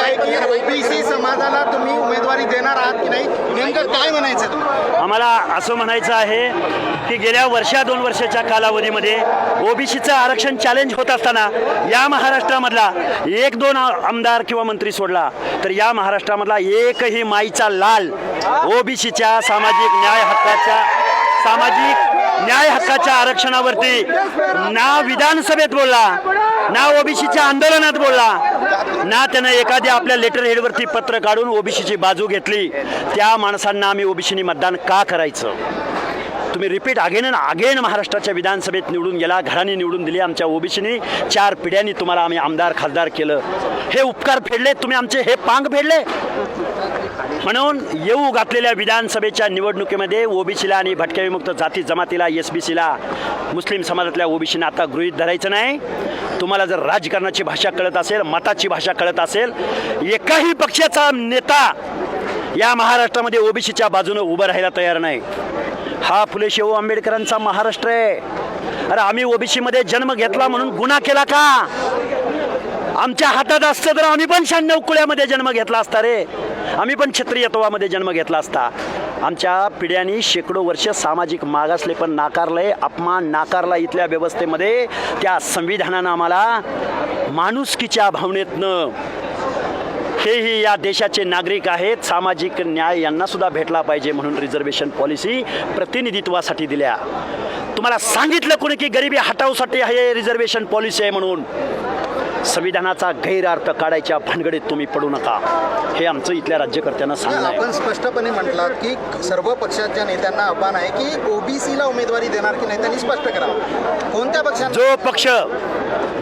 आलेलं आहे की ओबीसी समाजाला तुम्ही उमेदवारी देणार आहात की नाही? नेमकं काय म्हणायचं आम्हाला असं म्हणायचं आहे की गेल्या वर्षा दोन वर्षाच्या कालावधीमध्ये ओबीसीचं आरक्षण चॅलेंज होत असताना या महाराष्ट्रामधला एक दोन आमदार किंवा मंत्री सोडला तर या महाराष्ट्रामधला एकही माईचा लाल ओबीसीच्या सामाजिक न्याय हक्काच्या सामाजिक न्याय हक्काच्या आरक्षणावरती ना विधानसभेत बोलला ना ओबीसीच्या आंदोलनात बोलला ना त्यानं एखाद्या आपल्या लेटर हेडवरती पत्र काढून ओबीसीची बाजू घेतली. त्या माणसांना आम्ही ओबीसीनी मतदान का करायचं? तुम्ही रिपीट अगेन अँड अगेन महाराष्ट्राच्या विधानसभेत निवडून गेला घराने निवडून दिली आमच्या ओबीसीनी. चार पिढ्यांनी तुम्हाला आम्ही आमदार खासदार केलं. हे उपकार फेडले तुम्ही आमचे हे पांग फेडले. म्हणून येऊ घातलेल्या विधानसभेच्या निवडणुकीमध्ये ओबीसीला आणि भटक्या विमुक्त जाती जमातीला एस बी सीला मुस्लिम समाजातल्या ओबीसीने आता गृहीत धरायचं नाही. तुम्हाला जर राजकारणाची भाषा कळत असेल मताची भाषा कळत असेल एकाही पक्षाचा नेता या महाराष्ट्रामध्ये ओबीसीच्या बाजूनं उभं राहायला तयार नाही. हा फुले शाहू आंबेडकरांचा महाराष्ट्र आहे. अरे आम्ही ओबीसीमध्ये जन्म घेतला म्हणून गुन्हा केला का? आमच्या हातात असतं तर आम्ही पण शहाण्णव कुळ्यामध्ये जन्म घेतला असता रे. आम्ही पण क्षत्रियत्वामध्ये जन्म घेतला असता. आमच्या पिढ्यांनी शेकडो वर्ष सामाजिक मागासले पण नाकारलंय अपमान नाकारला इथल्या व्यवस्थेमध्ये. त्या संविधानानं आम्हाला माणुसकीच्या भावनेतनं हेही या देशाचे नागरिक आहेत. सामाजिक न्याय यांना सुद्धा भेटला पाहिजे म्हणून रिझर्वेशन पॉलिसी प्रतिनिधित्वासाठी दिल्या. तुम्हाला सांगितलं कोणी की गरिबी हटावसाठी हे रिझर्वेशन पॉलिसी आहे म्हणून? संविधानाचा गैरअर्थ काढायच्या भानगडीत तुम्ही पडू नका. हे आमचं इथल्या राज्यकर्त्यांना सांगणं आपण स्पष्टपणे म्हटलात की सर्व पक्षाच्या नेत्यांना आव्हान आहे की ओबीसीला उमेदवारी देणार की नाही त्यांनी स्पष्ट करा कोणत्या पक्षांना जो पक्ष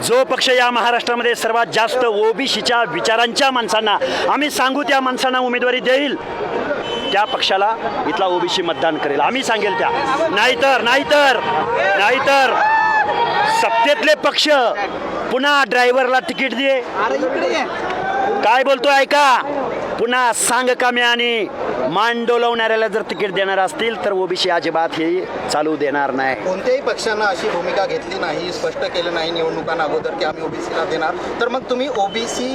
जो पक्ष या महाराष्ट्रामध्ये सर्वात जास्त ओबीसीच्या विचारांच्या माणसांना आम्ही सांगू त्या माणसांना उमेदवारी देईल त्या पक्षाला इथला ओबीसी मतदान करेल. आम्ही सांगेल त्या. नाहीतर नाहीतर नाहीतर. सत्तेतले पक्ष पुन्हा ड्रायव्हरला तिकीट दे. काय बोलतो ऐका? पुन्हा सांग कामे आणि मान डोलवणाऱ्याला जर तिकीट देणार असतील तर ओबीसी अजिबात हे चालू देणार नाही. कोणत्याही पक्षानं अशी भूमिका घेतली नाही स्पष्ट केलं नाही निवडणुकांना अगोदर की आम्ही ओबीसीला देणार. तर मग तुम्ही ओबीसी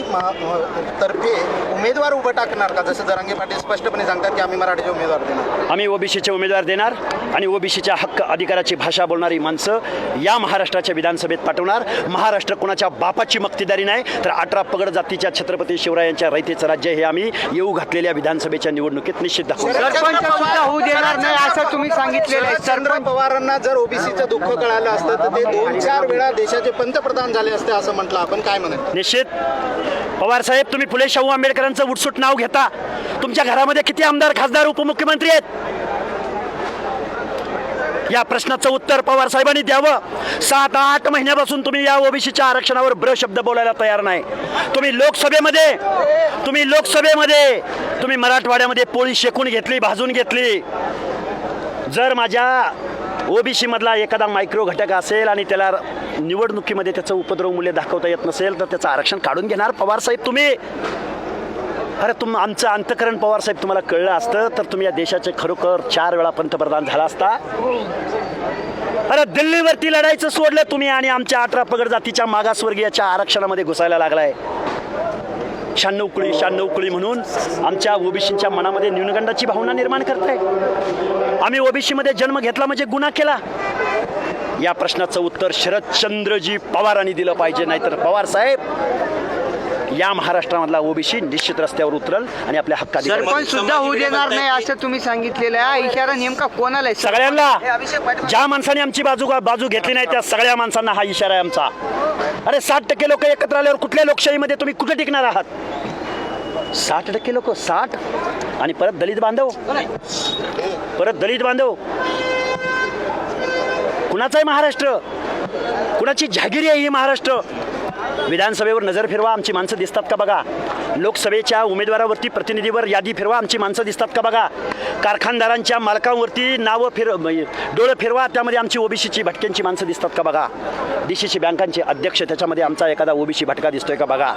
तर्फे उमेदवार उभं टाकणार का? जसं जरांगे पाटील स्पष्टपणे सांगतात की आम्ही मराठीचे उमेदवार देणार. आम्ही ओबीसीचे उमेदवार देणार आणि ओबीसीच्या हक्क अधिकाराची भाषा बोलणारी माणसं या महाराष्ट्राच्या विधानसभेत पाठवणार. महाराष्ट्र कोणाच्या बापाची मक्तेदारी नाही तर अठरा पगड जातीच्या छत्रपती शिवरायांच्या रयतेचं राज्य हे आम्ही येऊ घातलेल्या विधानसभेच्या निवडणुकीत निश्चित दाखवू सरपंच सुद्धा होऊ देणार नाही असं तुम्ही सांगितलेलं आहे. चंद्र पवारांना जर ओबीसीचं दुःख कळालं असतं तर ते दोन चार वेळा देशाचे पंतप्रधान झाले असते असं म्हटलं आपण. काय म्हणत? निश्चित. पवार साहेब तुम्ही फुले शाहू आंबेडकरांचं उठसूट नाव घेता. तुमच्या घरामध्ये किती आमदार खासदार उपमुख्यमंत्री आहेत? या प्रश्नाचं उत्तर पवार साहेबांनी द्यावं. सात आठ महिन्यापासून तुम्ही या ओबीसीच्या आरक्षणावर ब्र शब्द बोलायला तयार नाही. तुम्ही लोकसभेमध्ये तुम्ही लोकसभेमध्ये तुम्ही मराठवाड्यामध्ये पोळी शेकून घेतली भाजून घेतली. जर माझ्या ओबीसी मधला एखादा मायक्रो घटक असेल आणि त्याला निवडणुकीमध्ये त्याचं उपद्रव मूल्य दाखवता येत नसेल तर त्याचं आरक्षण काढून घेणार पवार साहेब तुम्ही. अरे तुम आमचं अंतकरण पवार साहेब तुम्हाला कळलं असतं तर तुम्ही या देशाचे खरोखर चार वेळा पंतप्रधान झाला असता. अरे दिल्लीवरती लढायचं सोडलं तुम्ही आणि आमच्या अठरा पगड जातीच्या मागासवर्गीयाच्या आरक्षणामध्ये घुसायला लागलाय. शहाण्णव कुळी शहाण्णव कुळी म्हणून आमच्या ओबीसीच्या मनामध्ये न्यूनगंडाची भावना निर्माण करताय. आम्ही ओबीसीमध्ये जन्म घेतला म्हणजे गुन्हा केला. या प्रश्नाचं उत्तर शरदचंद्रजी पवारांनी दिलं पाहिजे नाहीतर पवार साहेब या महाराष्ट्रामधला ओबीसी निश्चित रस्त्यावर उतरल आणि आपल्या हक्काधिकार सरपंच सुद्धा होऊ देणार नाही असं तुम्ही सांगितलेलं आहे. इशारा नेमका कोणाला आहे? सगळ्यांना? ज्या माणसाने आमची बाजू बाजू घेतली नाही त्या सगळ्या माणसांना हा इशारा आहे आमचा. अरे साठ टक्के लोक एकत्र आल्यावर कुठल्या लोकशाहीमध्ये तुम्ही कुठे टिकणार आहात? साठ टक्के लोक साठ? आणि परत दलित बांधव? परत दलित बांधव? कुणाचा आहे महाराष्ट्र? कुणाची जहागिरी आहे ही महाराष्ट्र? विधानसभेवर नजर फिरवा आमची माणसं दिसतात का बघा? लोकसभेच्या उमेदवारावरती प्रतिनिधीवर यादी फिरवा आमची माणसं दिसतात का बघा? कारखानदारांच्या मालकांवरती नावं फिर डोळं फिरवा त्यामध्ये आमची ओबीसीची भटक्यांची माणसं दिसतात का बघा? डी सी सी बँकांचे अध्यक्ष त्याच्यामध्ये आमचा एखादा ओबीसी भटका दिसतोय का बघा?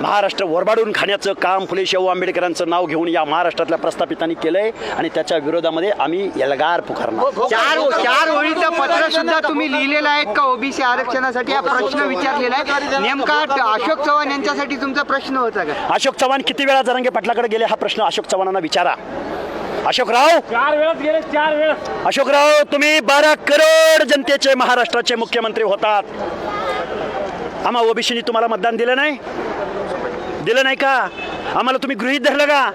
महाराष्ट्र वरबाडून खाण्याचं काम फुले शाहू आंबेडकरांचं नाव घेऊन या महाराष्ट्रातल्या प्रस्थापितांनी केलंय आणि त्याच्या विरोधामध्ये आम्ही एल्गार पुकारणार. चार चार ओळीचं पत्र सुद्धा तुम्ही लिहिलेलं आहे का ओबीसी आरक्षणासाठी? हा प्रश्न विचारलेला आहे. नेमका अशोक चव्हाण यांच्यासाठी तुमचा प्रश्न होता का? अशोक चव्हाण किती वेळा जरांगे पाटलाकडे गेले? हा प्रश्न अशोक चव्हाणांना विचारा. अशोकराव चार वेळेस गेले चार वेळेस. अशोकराव तुम्ही बारा करोड जनतेचे महाराष्ट्राचे मुख्यमंत्री होतात. आम्हा ओबीसीनी तुम्हाला मतदान दिलं नाही? दिलं नाही का? आम्हाला तुम्ही गृहीत धरलं का?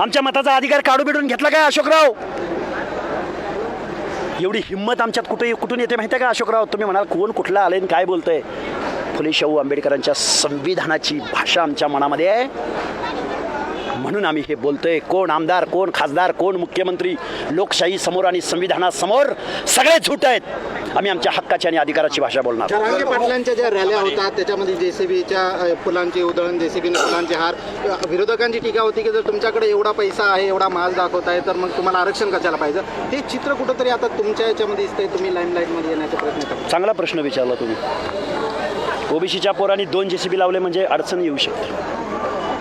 आमच्या मताचा अधिकार काढू बिडून घेतला का अशोकराव? एवढी हिंमत आमच्यात कुठे कुठून येते माहिती आहे का अशोकराव? तुम्ही म्हणाल कोण कुठला आले आणि काय बोलतंय? फुले शाहू आंबेडकरांच्या संविधानाची भाषा आमच्या मनामध्ये आहे. म्हणून आम्ही हे बोलतोय. कोण आमदार कोण खासदार कोण मुख्यमंत्री लोकशाही समोर आणि संविधानासमोर सगळे झूट आहेत. आम्ही आमच्या हक्काची आणि अधिकाराची भाषा बोलणार जरांगे पाटलांच्या ज्या रॅल्या होतात त्याच्यामध्ये जेसीबीच्या फुलांची उधळण जेसीबीने फुलांचे हार विरोधकांची टीका होती की जर तुमच्याकडे एवढा पैसा आहे एवढा माल दाखवत आहे तर मग तुम्हाला आरक्षण कशाला पाहिजे? हे चित्र कुठंतरी आता तुमच्या याच्यामध्ये दिसतंय तुम्ही लाईमलाईटमध्ये येण्याचा प्रयत्न करता. चांगला प्रश्न विचारला तुम्ही. ओबीसीच्या पोरांनी दोन जे सी बी लावले म्हणजे अडचण येऊ शकते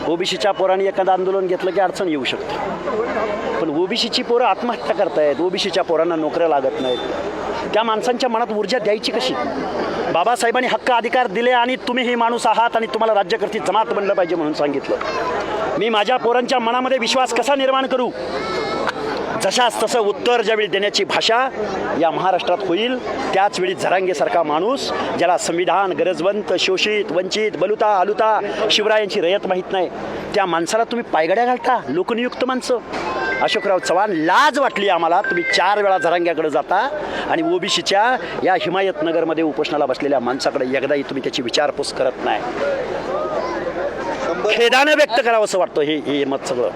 ओबीसीच्या पोरांनी एखादं आंदोलन घेतलं की अडचण येऊ शकते. पण ओबीसीची पोरं आत्महत्या करतायत ओबीसीच्या पोरांना नोकऱ्या लागत नाहीत. त्या माणसांच्या मनात ऊर्जा द्यायची कशी? बाबासाहेबांनी हक्क अधिकार दिले आणि तुम्ही हे माणूस आहात आणि तुम्हाला राज्यकर्ती जमात बनलं पाहिजे म्हणून सांगितलं. मी माझ्या पोरांच्या मनामध्ये विश्वास कसा निर्माण करू? जशाच तसं उत्तर ज्यावेळी देण्याची भाषा या महाराष्ट्रात होईल त्याच वेळी झरांगेसारखा माणूस ज्याला संविधान गरजवंत शोषित वंचित बलुता आलुता शिवरायांची रयत माहीत नाही त्या माणसाला तुम्ही पायगड्या घालता लोकनियुक्त माणसं? अशोकराव चव्हाण लाज वाटली आम्हाला तुम्ही चार वेळा झरांग्याकडे जाता आणि ओबीसीच्या या हिमायतनगरमध्ये उपोषणाला बसलेल्या माणसाकडे एकदाही तुम्ही त्याची विचारपूस करत नाही. खेदानं व्यक्त करावं असं वाटतं हे हे मत सगळं.